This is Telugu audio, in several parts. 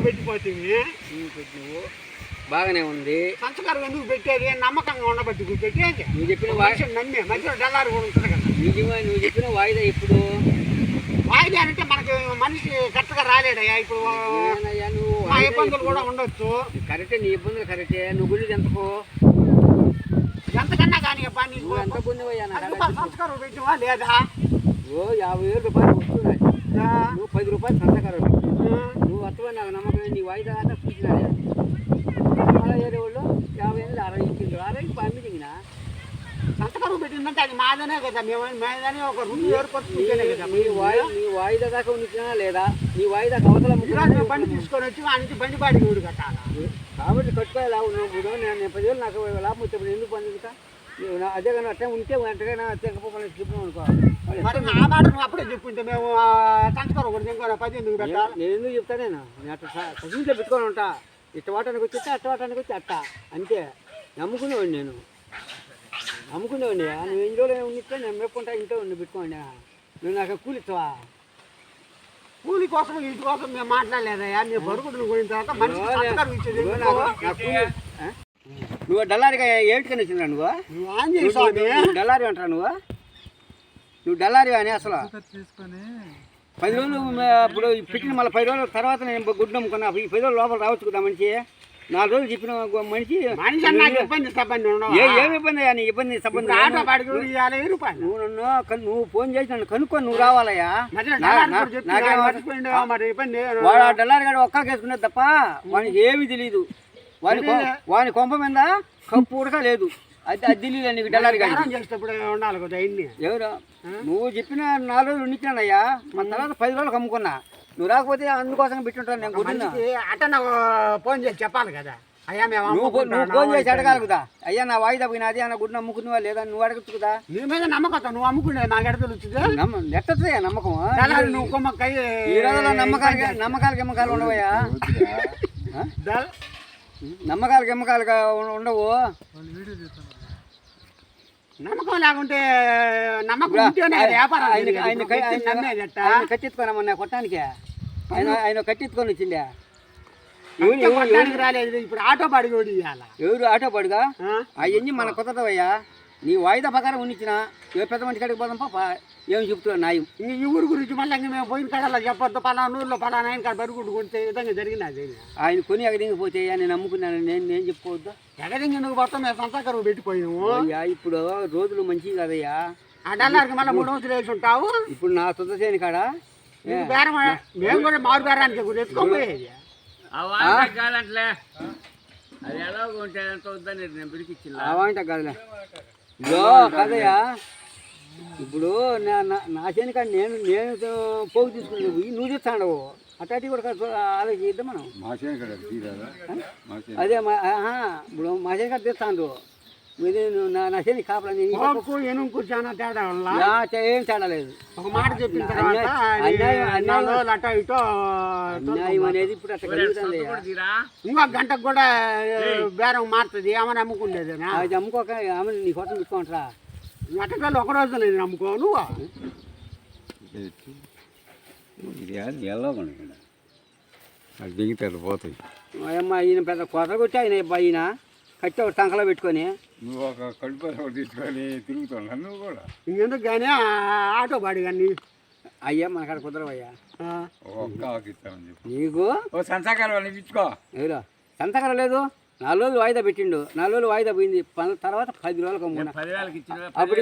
పెట్టిపోతుంది నువ్వు బాగానే ఉంది. సంతకరువు ఎందుకు పెట్టేది? నమ్మకంగా ఉండబట్టి పెట్టేది నువ్వు చెప్పిన వా మనిషిని నమ్మి మనిషిలో డల్లారు కూడా ఉంటుంది కదా. నిజమే నువ్వు చెప్పిన వాయిదా ఇప్పుడు వాయిదా అంటే మనకి మనిషి కరెక్ట్గా రాలేడయ్యా ఇప్పుడు నువ్వు? మా వాయిదా ఇబ్బందులు కూడా ఉండొచ్చు. కరెక్టే నీ ఇబ్బందులు కరెక్టే. నువ్వు గుళ్ళు ఎంతకో ఎంతకన్నా కానీ నువ్వు ఎంత. సంస్కారం పెట్టివా లేదా? ఓ యాభై వేలు రూపాయలు వస్తున్నాయి. ఆ, నువ్వు పది రూపాయలు సంతకారు ఆ. నువ్వు వస్తావని నాకు నమ్మకం నీ వాయిదా దాకా చూసినాడే అలా ఏరే వాళ్ళు యాభై ఎనిమిది అరవై ఇచ్చిండ్రు అరవై పంపించినా సంతకరువు పెట్టిందంటే అది మాదనే కదా మేము మేదని ఒక రూమ్ ఏర్పరచుకుంటేనే కదా నీ వాయి నీ వాయిదా దాకా ఉంచినా లేదా? నీ వాయిదా అవతల మేము బండి తీసుకొని వచ్చి నుంచి బండి బాడికి ఊడు కట్టాలి కాబట్టి కట్టుకోవాలి లాభం ఇప్పుడు నేను నేను పదివేలు నాకు లాభం వచ్చేప్పుడు ఎందుకు పండుగ అదే కానీ అట్టే ఉంటే వెంటనే తెగపోకుండా చెప్పినాం అనుకో. మరి నా మాట నువ్వు అప్పుడే చెప్పుంటే మేము సంతకరువు ఒకటి ఇంకో పది ఎందుకు పెట్టాలి? నేను ఎందుకు చెప్తా నేను? నేను అట్లా స- సజీంట్లో పెట్టుకొని ఉంటా. ఇట్ట వాటానికి వచ్చి అట్ట వాటానికి వచ్చి అట్ట. అంతే. నమ్ముకునేవాడిని నేను. నమ్ముకునేవాడిని. నువ్వు ఎన్ని రోజులు ఉండితే నేను మెప్పుకుంటా ఇంట్లో ఉండి పెట్టుకోండి. నువ్వు నాకు కూలి ఇస్తావా? కూలి కోసం ఇంటి కోసం మేము మాట్లాడలేదయ్యా. నీ బరుగుడును పోయిన తర్వాత మనిషి నువ్వు డల్లారిగా ఏమిటికని వచ్చిందా నువ్వు? డల్లారి అంటారా నువ్వు? నువ్వు డల్లారి అని అసలు. పది రోజులు ఇప్పుడు పెట్టిన మళ్ళీ పది రోజుల తర్వాత నేను గుడ్డు నమ్ముకున్నా. ఈ పది రోజులు లోపల రావచ్చు కదా మనిషి. నాలుగు రోజులు చెప్పిన మనిషి. ఇబ్బంది? ఏ ఏమి ఇబ్బంది అయ్యా నీ ఇబ్బంది నువ్వు నన్ను నువ్వు ఫోన్ చేసి నన్ను కనుక్కొని నువ్వు రావాలయ్యా. వాడు ఆ డల్లారి గారు ఒక్కకేసుకునేది తప్ప వానికి ఏమీ తెలియదు వాని వాని కొంప మీద కప్పు ఉడక లేదు. అది అది తెలియదు నీకు డల్లారి ఎవరు? నువ్వు చెప్పిన నాలుగు రోజులు ఉండిచ్చానయ్యా. మన తర్వాత పది రోజులకు అమ్ముకున్నా నువ్వు రాకపోతే అందుకోసం పెట్టుంటాను నేను మనిషికి అటన్న ఫోన్ చేసి చెప్పాలి కదా. అయ్యా మేము నువ్వు నువ్వు ఫోన్ చేసి ఇట్లా. అడగాలి కదా. అయ్యా నా వాయిదా పోయినది అన్న గుడ్డు అమ్ముకున్నావా లేదా నువ్వు అడగచ్చు కదా. నీ మీద నమ్మకం నువ్వు అమ్ముకునేది నాకు ఎడ తెలుస్తుంది. ఎట్టదయ్యా నమ్మకం. నువ్వు ఈ రోజుల్లో నమ్మకాలకి నమ్మకాలకి ఎమ్మకాలు ఉండవయ్యా. ఎమ్మకాలుగా ఉం- ఉండవు. నమ్మకం లేకుంటే నమ్మకం ఉంటేనే కదా వ్యాపారం ఆయన. ఆయన? ఆయన కట్టెత్తుకోనమ్మా కొట్టానికి ఆయన ఆయన కట్టెత్తుకొని వచ్చిండే. రాలేదు. ఇప్పుడు ఆటో బాడికి ఓడి ఇవ్వాల ఎవరు ఆటో పడుగా అవన్నీ మన కుదరదవయ్యా నీ వాయిదా ప్రకారం ఉన్నిచ్చిన ఏ పెద్ద మంచి కాడికి పోదాం పాప ఏం చెప్తున్నావు నాయం? ఇంక ఈ ఊరు గురించి మళ్ళీ ఇంక మేము పోయిన కాడలో చెప్పొద్దు పలానా ఊర్లో పలానా ఆయన కాడ బరుగుడు కొడితే విధంగా జరిగినది ఆయన కొని ఎగదింగిపోతే నేను నమ్ముకున్నాను నేను నేను చెప్పుకోవద్దా. ఎగదింగి నువ్వు మొత్తం మేము సంతకరువు పెట్టిపోయినాము అయ్యా ఇప్పుడు రోజులు మంచివి కాదయ్యా. ఆ డల్లారికి మళ్ళీ మూడు రోజులు వేసి ఉంటావు. ఇప్పుడు నా సొంతసేని కాడ? నీకు బేరం మేము కూడా మారు బేరానికి కూడా ఎత్తుకోపోయేది కాదంట్లే. అది ఎలా ఉంటే ఎంత వద్దని నేను పిలిపించిన అవంట కాదులే. ఇదో కాదయ్యా. ఇప్పుడు నా నా- నా చేని కాడ నేను నేను పోగు తీసుకుని పోయి నువ్వు చెప్తాడు అట్లాంటివి కూడా ఆలోచిద్దాం మనం. అదే ఇప్పుడు మా చేని కాడ తెస్తాను నా నా చేని కాపలా కోపుకు ఎనుకు చాలా తేడా వల్ల ఏం తేడా లేదు. ఒక మాట చెప్పిన తర్వాత అన్యాయం- అటో ఇటో న్యాయం అనేది ఇప్పుడు అట్లా కలుగుతుంది ఇంకో గంటకు కూడా బేరం మారుతుంది. ఏమని అమ్ముకుండేదేనా? అది అమ్ముకోక ఆమె నీ కోసం పెట్టుకుంటారా అట్టకాలు ఒక రోజు లేదు నమ్ముకో నువ్వు? అది దిగుతారు పోతాయి. అమ్మ ఈయన పెద్ద కొత్త కొట్టి ఆయన ఈయన. కట్టి ఒక టంకలో పెట్టుకొని. నువ్వు ఒక కడుపు ఒకటి తీసుకొని తిరుగుతున్నావు నువ్వు కూడా? ఇంకెందుకు కానీ ఆటో బాడి కానీ. అయ్యా మనకాడ కుదరవయ్యా ఒక్క చెప్పి. నీకు? ఓ వాళ్ళని ఇప్పించుకో ఎవరా సంతకర లేదు? నాలుగు రోజులు వాయిదా పెట్టిండు. నాలుగు రోజులు వాయిదా పోయింది. తర్వాత పది రోజులకు అమ్ముకున్నా అప్పుడు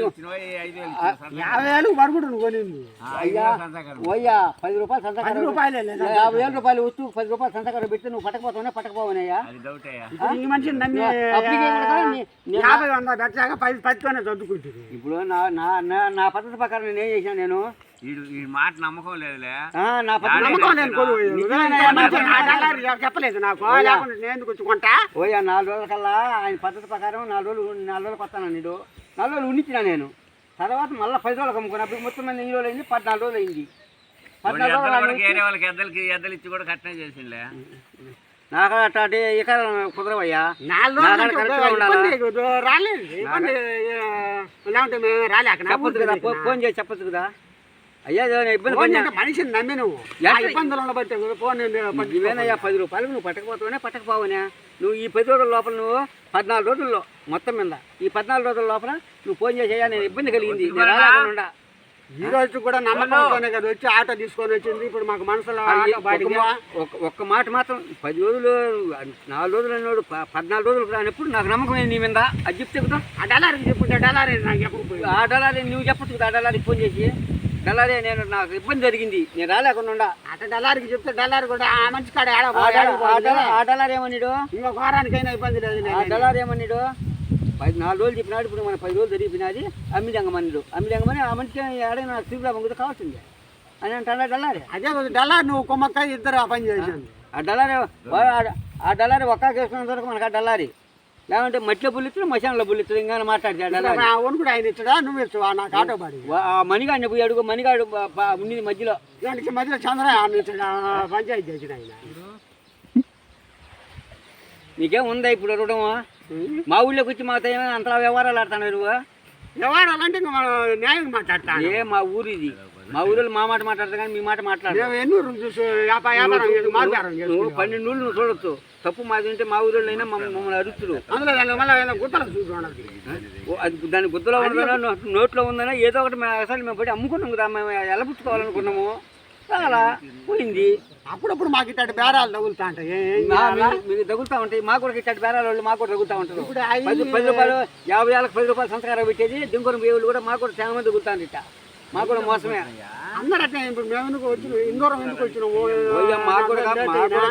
యాభై వేలు కొనింది అయ్యా ఓయ్యా పది రూపాయలు సంతకర పది రూపాయలే లేదా యాభై వేల రూపాయలు వస్తూ పది రూపాయలు సంతకర పెడితే నువ్వు పట్టకపోతావునే పట్టకపోవనయ్యా. అది డౌట్ అయ్యా ఇప్పుడు ఈ మనిషిని నమ్మి యాభై వంద పెట్టాక పది చదువుకుంటుంది ఇప్పుడు నా నా నా- నా పద్ధతి ప్రకారం నేను ఏం చేశాను నేను మాట నమ్మకం లేదులే. నా నేను? చెప్పలేదు నాకు. లేకుండా నేను ఎందుకు నాలుగు రోజుల కల్లా ఆయన పద్ధతి ప్రకారం నాలుగు రోజులు నాలుగు రోజులకు వస్తాను నీడు నాలుగు రోజులు ఉండించిన నేను. తర్వాత మళ్ళీ పది రోజులకు మొత్తం మంది ఎన్ని రోజులు అయింది పద్నాలుగు రోజులు అయింది. రోజులు ఎద్దలకి ఎద్దలు ఇచ్చి కూడా కట్నం చేసిండే నాకు అట్లాంటి ఇక కుదరవయ్యా. రోజులు రాలేదు. చెప్పొచ్చు కదా ఫో- ఫోన్ చేసి చెప్పొచ్చు కదా? అయ్యా ఇబ్బంది పడినా? మనిషిని నమ్మి నువ్వు. ఇబ్బందులను బట్టి ఫోన్ ఇవేనయ్యా పది రూపాయలకు నువ్వు పట్టకపోతావనే పట్టకపోవనే? నువ్వు ఈ పది రోజుల లోపల నువ్వు పద్నాలుగు రోజుల్లో మొత్తం మీద ఈ పద్నాలుగు రోజుల లోపల నువ్వు ఫోన్ చేసేయా నేను ఇబ్బంది కలిగింది నేను ఈ రోజు కూడా నమ్మకంతోనే కదా వచ్చి ఆటో తీసుకొని వచ్చింది. ఇప్పుడు మాకు మనసులో ఒక్క మాట మాత్రం పది రోజులు నాలుగు రోజులు అన్నాడు పద్నాలుగు రోజులు రానప్పుడు నాకు నమ్మకం ఏంది నీ మీద? అది చెప్తే ఆ డలారికి చెప్పుంటే డలారీ నాకు ఎప్పుడు పోయింది? ఆ డలారీ నువ్వు చెప్పచ్చు కదా ఆ డలారీకి ఫోన్ చేసి. డలారీ నేను నాకు ఇబ్బంది జరిగింది. నేను రాలేకుండా ఉండా. అట్ట డలారికి చెప్తే డలారీ కూడా ఆ మనిషి కాడ ఆ డలా- ఆ డలా- ఆ డలారీ ఏమన్నాడు ఇంకొక వారానికైనా ఇబ్బంది లేదు ఆ డలారీ ఏమన్నాడు పది నాలుగు రోజులు చెప్పినాడు ఇప్పుడు మన పది రోజులు జరిగిపోయినది. అమ్మిదంగమన్నాడు అమ్మిదంగమని ఆ మనిషికి ఏడైనా నాకు తిరుగులా ముందు కావాల్సిందే. అని అంటాడా డలారీ అదే డలార్ నువ్వు కొమ్మక్కాయ ఇద్దరు ఆ పని చేసింది ఆ డలారీ వా- ఆ- డలారీ ఒక్క కేసుకున్నంత వరకు మనకు ఆ డలారీ లేకుంటే మట్టిలో బుల్లిస్తుంది మశాన్లో బుల్లిస్తుంది ఇంకా మాట్లాడితే ఆ డలారీ ఆ వణుకుడు ఆయన ఇచ్చడా? నువ్వు ఇచ్చవా? నాకు ఆటో ఆ మణిగాడిని పోయి అడుగు మణిగాడు ఉన్నది మధ్యలో. దానికి మధ్యలో చంద్ర పంచాయతీ చేసిన ఆయన. నీకేం ఉందా ఇప్పుడు రుణం మా ఊళ్ళోకి వచ్చి మాతో ఏమైనా అంతలా వ్యవహారాలు ఆడుతున్నావు నువ్వు? ఇంకా మనం న్యాయం మాట్లాడతాను ఏ మా ఊరు ఇది మా ఊరిలో మా మాట మాట్లాడతా కానీ మీ మాట మాట్లాడు మేము ఎన్నూరు చూసి వ్యాపార వ్యాపారం చేసి మార్గారం నువ్వు చేసుకున్నాం పన్నెండు నువ్వు చూడొచ్చు. తప్పు మాది ఉంటే మా ఊరిలో అయినా మమ్మ- మమ్మల్ని ఓ, అది దాని గుద్దలో ఉందనో నో- నోట్లో ఉందనో ఏదో ఒకటి మేము అసలు మేము పడి అమ్ముకున్నాం కదా మేము ఎలబుచ్చుకోవాలనుకున్నాము. చాలా పోయింది. అప్పుడప్పుడు మాకు ఇట్లాంటి బేరాలు తగులుతా ఉంటాయి. మీకు తగులుతా ఉంటాయి. మాకు కూడా ఇట్లా బేరాల వాళ్ళు మాకు కూడా తగులుతా ఉంటారు. ఇప్పుడు పది పది రూపాయలు యాభై వేలకు పది రూపాయలు సంతకారం పెట్టేది దింకొరం వేవులు కూడా మాకు కూడా చాలా మంది తగులుతాను ఇట్ట మాకు కూడా మోసమే. అందరూ అట్లా ఇప్పుడు మేము ఎందుకు వచ్చిన ఇందూరం ఎందుకు వచ్చినాము పోయ్యా మాకు కూడా మాకు కూడా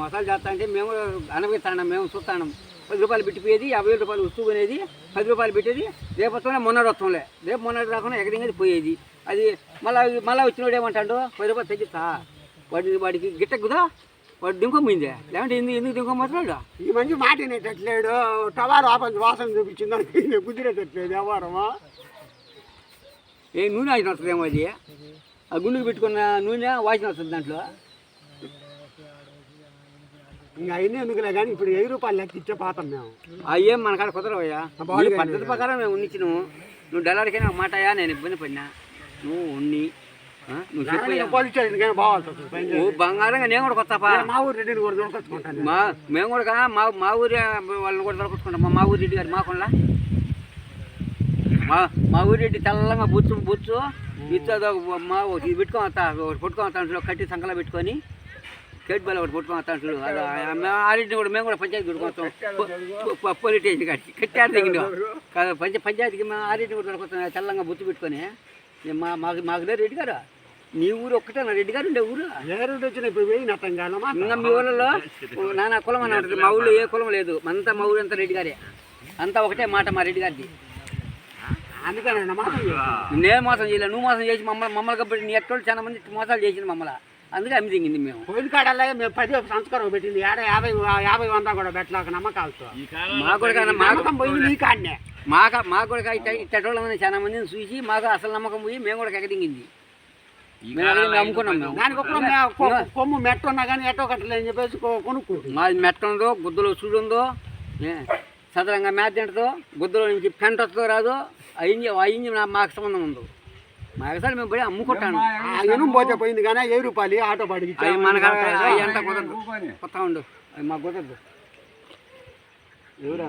మోసాలు చేస్తా అంటే మేము అనుభవిస్తాం మేము చూస్తాం పది రూపాయలు పెట్టిపోయేది యాభై వేల రూపాయలు వస్తువు కొనేది పది రూపాయలు పెట్టేది రేపొత్తంలో మొన్నటి వస్తుంలే రేపు మొన్నటి రాకుండా ఎక్కడికి పోయేది. అది మళ్ళీ మళ్ళీ వచ్చినోడు ఏమంటాడు? పది రూపాయలు తగ్గిస్తా వాడి వాడికి గిట్టకుదా వాడు దింకొమ్మిందే లేదంటే ఎందుకు ఎందుకు దింకొమ్మతున్నాడు ఈ మంచి మాట వినేటట్లేడు. టవారు ఆపంచి వాసన చూపించిందని కుదిరేటట్లేదు వ్యవహారమా ఏ నూనె వాసన వస్తుందేమో అది. ఆ గుండుకు పెట్టుకున్న నూనె వాసన వస్తుంది దాంట్లో. ఇంకా అయినా ఎందుకులే కానీ ఇప్పుడు వెయ్యి రూపాయలు లెక్క ఇచ్చే పాతం మేము. ఏం మన కాడ కుదరవయ్యా పద్ధతి ప్రకారం మేము ఉన్నిచ్చినాము. నువ్వు డెలవరికైనా ఒక మాట అయ్యా నేను ఇబ్బంది పడినా. నువ్వు ఉన్ని? నువ్వు వస్తుంది నువ్వు బంగారంగా నేను కూడా కొత్తపా మా ఊరు రెడ్డిని కూడా దొరకొచ్చుకుంటాను మా మేము కూడా మా మా ఊరి వాళ్ళని కూడా దొరకొచ్చుకుంటాం. మా మా ఊరి రెడ్డి గారు మాకుండా మా మా ఊరి రెడ్డి తెల్లంగా బుచ్చు బుచ్చు ఇచ్చు అదొక మా ఇది పెట్టుకొని వస్తా ఒకటి పట్టుకొని వస్తా అంటాడు కట్టి సంకలో పెట్టుకొని. కేట్ బాల్ ఒకటి పట్టుకొని వస్తా అంటాడు అది ఆ- మేము ఆ రెడ్డిని కూడా మేము కూడా పంచాయతీ పెట్టుకొస్తాం పోలీస్ స్టేషన్ కట్టారు దిగిండు కాదు పంచ పంచాయతీకి మేము ఆ రెడ్డిని కూడా దొరకొస్తాం తెల్లంగా బుచ్చు పెట్టుకొని. మా మాకు మాకు లేరు రెడ్డి గారు. నీ ఊరు ఒక్కటే నా రెడ్డి గారు ఉండే ఊరు. ఏ రోడ్డు వచ్చిన ఇప్పుడు వెయ్యి నట్టం కానమా ఇంకా మీ ఊళ్ళలో నానా కులం అని ఉంటుంది మా ఊళ్ళో ఏ కులం లేదు. అంతా మా ఊరు అంతా రెడ్డి గారే. అంతా ఒకటే మాట మా రెడ్డి గారిది. అందుకనే నేను మోసం చేయలేదు నువ్వు మోసం చేసి మమ్మల్ని మమ్మల్ని కాబట్టి నీ ఎట్టోళ్ళు చాలా మంది మోసాలు చేసింది మమ్మల్ని. అందుకే అమ్మి దిగింది మేము. పోయిన కాడల్లా మేము పది సంస్కారం పెట్టింది. ఏడ యాభై యాభై వంద కూడా పెట్టలేక నమ్మకాలతో. మా కూడా నమ్మకం పోయింది నీ కాడనే. మాక మా కూడా ఇట్ట ఇట్టోళ్ళ మంది చాలా మందిని చూసి మాకు అసలు నమ్మకం పోయి మేము కూడా ఎగదింగింది కొమ్ము మెట్ట ఉన్నా కానీ ఎట్టో కట్టలేని చెప్పేసి కొనుక్కుంటుంది మాది మెట్ట ఉందో గుద్దలో చూడు ఉందో ఏ, సదరంగా మేత తింటుందో గుద్దలో నుంచి పెంట వస్తుందో రాదో అయింది అయింది మాకు సంబంధం ఉందో మా ఎగసాలు మేము పోయి అమ్ముకుంటాను. ఆ ఇనుము పోతే పోయింది కానీ వెయ్యి రూపాయలు ఆటో. మనకు అవి ఎంత కుదరదు? కొత్త ఉండు. అవి మాకు కుదరదు. ఎవరా